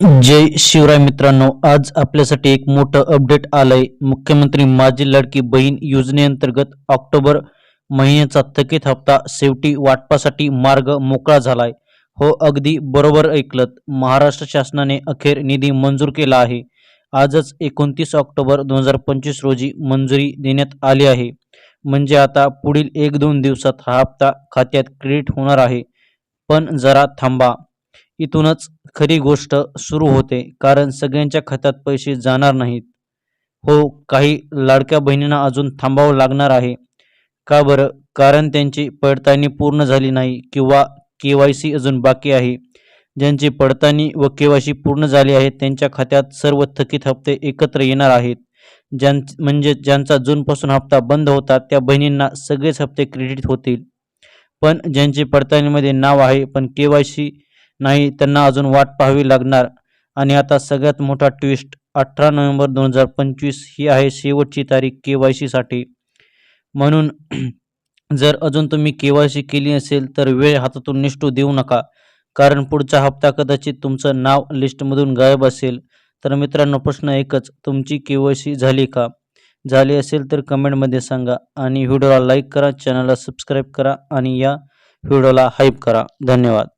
जय शिवराय मित्रांनो आज आपल्यासाठी एक मोठं अपडेट आलंय. मुख्यमंत्री माझी लाडकी बहीण योजनेअंतर्गत ऑक्टोबर महिन्याचा थकीत हप्ता शेवटी वाटपासाठी मार्ग मोकळा झालाय. हो अगदी बरोबर ऐकलत. महाराष्ट्र शासनाने अखेर निधी मंजूर केला आहे. आजच एकोणतीस ऑक्टोबर दोन हजार पंचवीस रोजी मंजुरी देण्यात आली आहे. म्हणजे आता पुढील एक दोन दिवसात हा हप्ता खात्यात क्रेडिट होणार आहे. पण जरा थांबा. इथूनच खरी गोष्ट सुरू होते कारण सगळ्यांच्या खात्यात पैसे जाणार नाहीत. हो काही लाडक्या बहिणींना अजून थांबावं लागणार आहे. का बरं? कारण त्यांची पडताळणी पूर्ण झाली नाही किंवा के वाय सी अजून बाकी आहे. ज्यांची पडताळणी व के वाय सी पूर्ण झाली आहे त्यांच्या खात्यात सर्व थकीत हप्ते एकत्र येणार आहेत. ज्यां म्हणजे ज्यांचा जूनपासून हप्ता बंद होता त्या बहिणींना सगळेच हप्ते क्रेडिट होतील. पण ज्यांची पडताळणीमध्ये नाव आहे पण के वाय सी नाही त्यांना अजून वाट पाहावी लागणार. आणि आता सगळ्यात मोठा ट्विस्ट अठरा नोव्हेंबर दोन हजार पंचवीस ही आहे शेवटची तारीख के वाय सीसाठी म्हणून जर अजून तुम्ही के वाय सी केली असेल तर वेळ हातातून निष्ठू देऊ नका. कारण पुढचा हप्ता कदाचित तुमचं नाव लिस्टमधून गायब असेल. तर मित्रांनो प्रश्न एकच तुमची के वाय सी झाली का? झाली असेल तर कमेंटमध्ये सांगा आणि व्हिडिओला लाईक करा चॅनलला सबस्क्राईब करा आणि या व्हिडिओला हाईप करा. धन्यवाद.